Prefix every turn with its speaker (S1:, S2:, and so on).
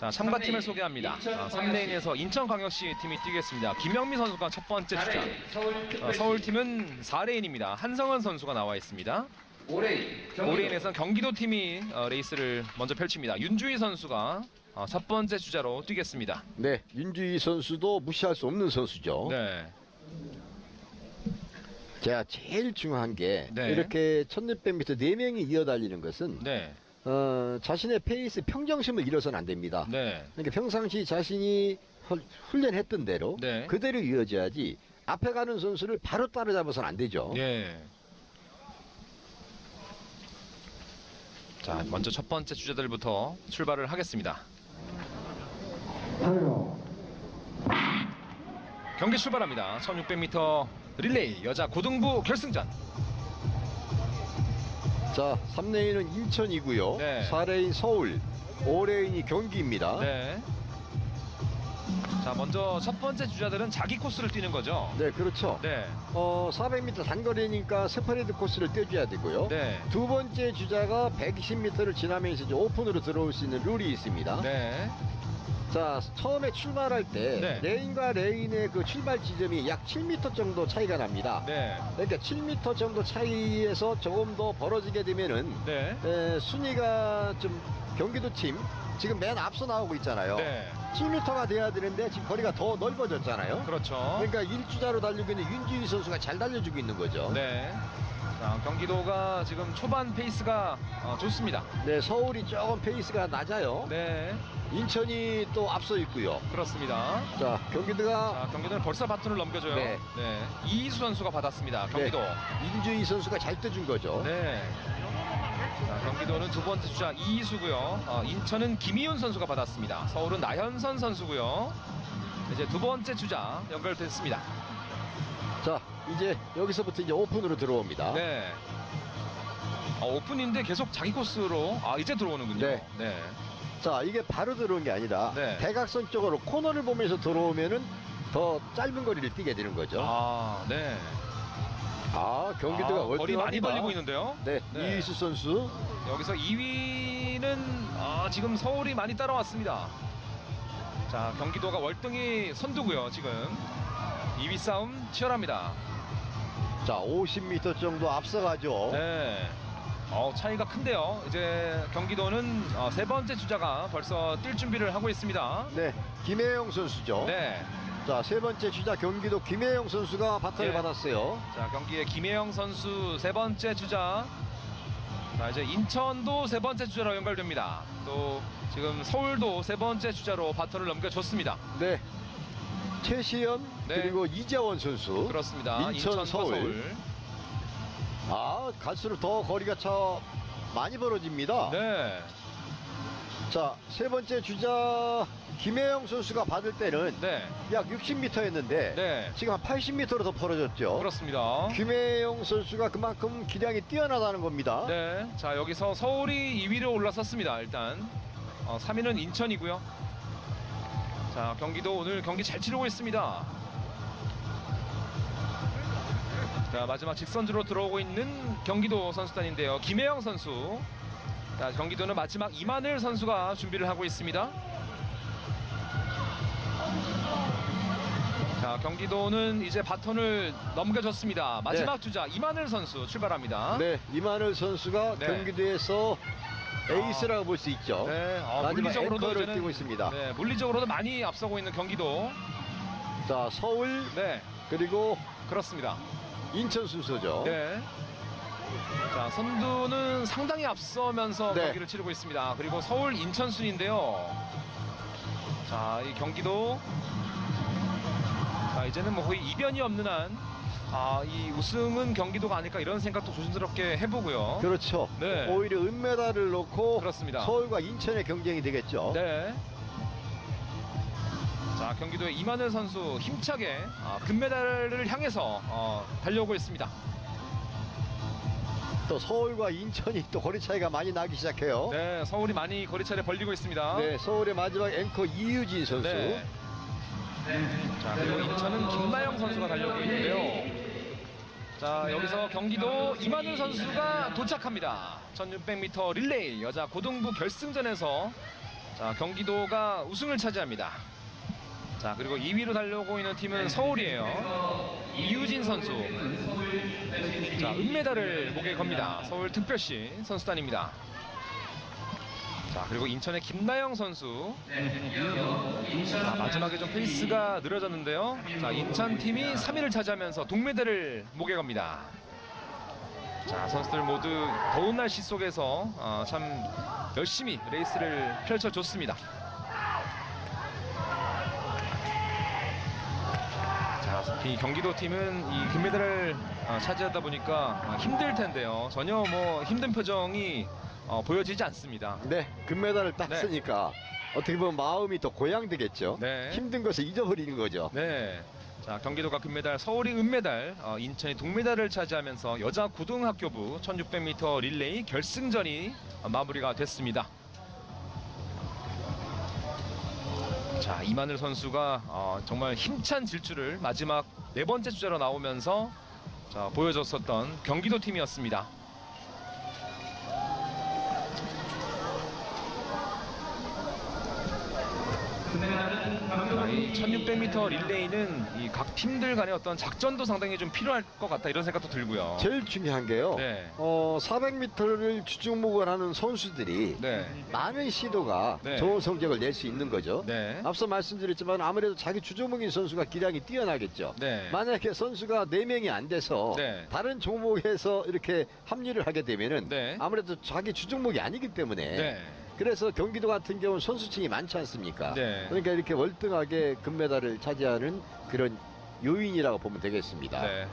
S1: 자, 참가팀을 소개합니다. 아, 3레인에서 인천광역시 팀이 뛰겠습니다. 김영미 선수가 첫 번째 주자. 어, 서울팀은 4레인입니다. 한성은 선수가 나와 있습니다.
S2: 올해
S1: 5레인에선 경기도 팀이 어, 레이스를 먼저 펼칩니다. 윤주희 선수가 어, 첫 번째 주자로 뛰겠습니다.
S3: 네, 윤주희 선수도 무시할 수 없는 선수죠.
S1: 네.
S3: 제가 제일 중요한 게
S1: 네.
S3: 이렇게 1600m 네명이 이어 달리는 것은
S1: 네.
S3: 어, 자신의 페이스 평정심을 잃어서는 안 됩니다.
S1: 네.
S3: 그러니까 평상시 자신이 헐- 훈련했던 대로
S1: 네.
S3: 그대로 이어져야지 앞에 가는 선수를 바로 따라잡아서는 안 되죠.
S1: 예. 자, 먼저 첫 번째 주자들부터 출발을 하겠습니다. 경기 출발합니다. 1600m 릴레이 여자 고등부 결승전.
S3: 자, 3레인은 인천이고요.
S1: 네.
S3: 4레인 서울, 5레인이 경기입니다.
S1: 네. 자, 먼저 첫 번째 주자들은 자기 코스를 뛰는 거죠.
S3: 네, 그렇죠.
S1: 네.
S3: 어, 400m 단거리니까 스프레드 코스를 떼줘야 되고요.
S1: 네.
S3: 두 번째 주자가 120m를 지나면서 이제 오픈으로 들어올 수 있는 룰이 있습니다.
S1: 네.
S3: 자, 처음에 출발할 때
S1: 네.
S3: 레인과 레인의 그 출발 지점이 약 7m 정도 차이가 납니다.
S1: 네.
S3: 그러니까 7m 정도 차이에서 조금 더 벌어지게 되면은
S1: 네.
S3: 에, 순위가 좀 경기도 팀 지금 맨 앞서 나오고 있잖아요.
S1: 네.
S3: 7m가 돼야 되는데 지금 거리가 더 넓어졌잖아요.
S1: 그렇죠.
S3: 그러니까 1주자로 달리고 있는 윤지희 선수가 잘 달려주고 있는 거죠.
S1: 네. 자, 경기도가 지금 초반 페이스가 어, 좋습니다.
S3: 네, 서울이 조금 페이스가 낮아요.
S1: 네.
S3: 인천이 또 앞서 있고요.
S1: 그렇습니다.
S3: 자, 경기도가
S1: 자, 경기도는 벌써 바톤을 넘겨줘요.
S3: 네.
S1: 이희수 선수가 받았습니다. 경기도.
S3: 윤주희 선수가 잘 떠준 거죠.
S1: 네. 자, 경기도는 두 번째 주자 이희수고요. 어, 인천은 김희훈 선수가 받았습니다. 서울은 나현선 선수고요. 이제 두 번째 주자 연결됐습니다.
S3: 자, 이제 여기서부터 이제 오픈으로 들어옵니다.
S1: 네. 어, 오픈인데 계속 자기 코스로 아 이제 들어오는군요.
S3: 네.
S1: 네.
S3: 자, 이게 바로 들어온 게 아니라
S1: 네.
S3: 대각선 쪽으로 코너를 보면서 들어오면은 더 짧은 거리를 뛰게 되는 거죠.
S1: 아, 네.
S3: 아, 경기도가
S1: 아, 거리 많이
S3: 월등합니다.
S1: 벌리고 있는데요.
S3: 네,
S1: 네.
S3: 이희수 선수.
S1: 여기서 2위는 아, 지금 서울이 많이 따라왔습니다. 자, 경기도가 월등히 선두고요, 지금. 2위 싸움 치열합니다.
S3: 자, 50m 정도 앞서가죠.
S1: 네. 어, 차이가 큰데요. 이제 경기도는 어, 세 번째 주자가 벌써 뛸 준비를 하고 있습니다.
S3: 네, 김혜영 선수죠.
S1: 네.
S3: 자, 세 번째 주자 경기도 김혜영 선수가 바톤을
S1: 네.
S3: 받았어요.
S1: 자, 경기에 김혜영 선수 세 번째 주자. 자, 이제 인천도 세 번째 주자로 연결됩니다. 또 지금 서울도 세 번째 주자로 바톤을 넘겨줬습니다.
S3: 네. 최시연
S1: 네.
S3: 그리고 이재원 선수.
S1: 그렇습니다.
S3: 인천,
S1: 인천과
S3: 서울. 아, 갈수록 더 거리가 차 많이 벌어집니다.
S1: 네.
S3: 자, 세 번째 주자 김혜영 선수가 받을 때는
S1: 네.
S3: 약 60m였는데
S1: 네.
S3: 지금 한 80m로 더 벌어졌죠.
S1: 그렇습니다.
S3: 김혜영 선수가 그만큼 기량이 뛰어나다는 겁니다.
S1: 네. 자, 여기서 서울이 2위로 올라섰습니다. 일단. 어, 3위는 인천이고요. 자, 경기도 오늘 경기 잘 치르고 있습니다. 자, 마지막 직선주로 들어오고 있는 경기도 선수단인데요. 김혜영 선수. 자, 경기도는 마지막 이만을 선수가 준비를 하고 있습니다. 자, 경기도는 이제 바톤을 넘겨줬습니다. 마지막
S3: 네.
S1: 주자 이만을 선수 출발합니다.
S3: 네, 이만을 선수가
S1: 네.
S3: 경기도에서 에이스라고 볼 수 있죠.
S1: 네, 아,
S3: 마지막
S1: 물리적으로도
S3: 앵커를
S1: 이제는
S3: 뛰고 있습니다.
S1: 네, 물리적으로도 많이 앞서고 있는 경기도.
S3: 자, 서울
S1: 네,
S3: 그리고
S1: 그렇습니다.
S3: 인천 순서죠.
S1: 네. 자, 선두는 상당히 앞서면서
S3: 네.
S1: 경기를 치르고 있습니다. 그리고 서울 인천 순인데요. 자, 이 경기도 자, 이제는 뭐 거의 이변이 없는 한 아, 이 우승은 경기도가 아닐까 이런 생각도 조심스럽게 해보고요.
S3: 그렇죠.
S1: 네.
S3: 오히려 은메달을 놓고
S1: 그렇습니다.
S3: 서울과 인천의 경쟁이 되겠죠.
S1: 네. 자 경기도의 이만을 선수 힘차게 아, 금메달을 향해서 어, 달려오고 있습니다.
S3: 또 서울과 인천이 또 거리 차이가 많이 나기 시작해요.
S1: 네, 서울이 많이 거리차를 벌리고 있습니다.
S3: 네, 서울의 마지막 앵커 이유진 선수.
S1: 네. 자 그리고 인천은 김나영 선수가 달려오고 있는데요. 자 여기서 경기도 이만우 선수가 도착합니다. 1600m 릴레이 여자 고등부 결승전에서 자, 경기도가 우승을 차지합니다. 자, 그리고 2위로 달려오고 있는 팀은 서울이에요. 이유진 선수. 자, 은메달을 목에 겁니다. 서울 특별시 선수단입니다. 자, 그리고 인천의 김나영 선수. 자, 마지막에 좀 페이스가 느려졌는데요. 자, 인천 팀이 3위를 차지하면서 동메달을 목에 겁니다. 자, 선수들 모두 더운 날씨 속에서 어, 참 열심히 레이스를 펼쳐줬습니다. 자, 이 경기도 팀은 이 금메달을 어, 차지하다 보니까 어, 힘들 텐데요. 전혀 뭐 힘든 표정이 어, 보여지지 않습니다.
S3: 네, 금메달을 땄으니까 어떻게 보면 마음이 더 고양되겠죠.
S1: 네.
S3: 힘든 것을 잊어버리는 거죠.
S1: 네. 자 경기도가 금메달, 서울이 은메달, 어, 인천이 동메달을 차지하면서 여자 고등학교부 1600m 릴레이 결승전이 어, 마무리가 됐습니다. 자 이만을 선수가 어, 정말 힘찬 질주를 마지막 네 번째 주자로 나오면서 자, 보여줬었던 경기도 팀이었습니다. 이 1600m 릴레이는 이 각 팀들 간의 어떤 작전도 상당히 좀 필요할 것 같다 이런 생각도 들고요.
S3: 제일 중요한 게요.
S1: 네.
S3: 어, 400m를 주종목을 하는 선수들이
S1: 네.
S3: 많은 시도가
S1: 네.
S3: 좋은 성적을 낼 수 있는 거죠.
S1: 네.
S3: 앞서 말씀드렸지만 아무래도 자기 주종목인 선수가 기량이 뛰어나겠죠.
S1: 네.
S3: 만약에 선수가 네명이 안 돼서
S1: 네.
S3: 다른 종목에서 이렇게 합류를 하게 되면은
S1: 네.
S3: 아무래도 자기 주종목이 아니기 때문에
S1: 네.
S3: 그래서 경기도 같은 경우는 선수층이 많지 않습니까?
S1: 네.
S3: 그러니까 이렇게 월등하게 금메달을 차지하는 그런 요인이라고 보면 되겠습니다.
S1: 네.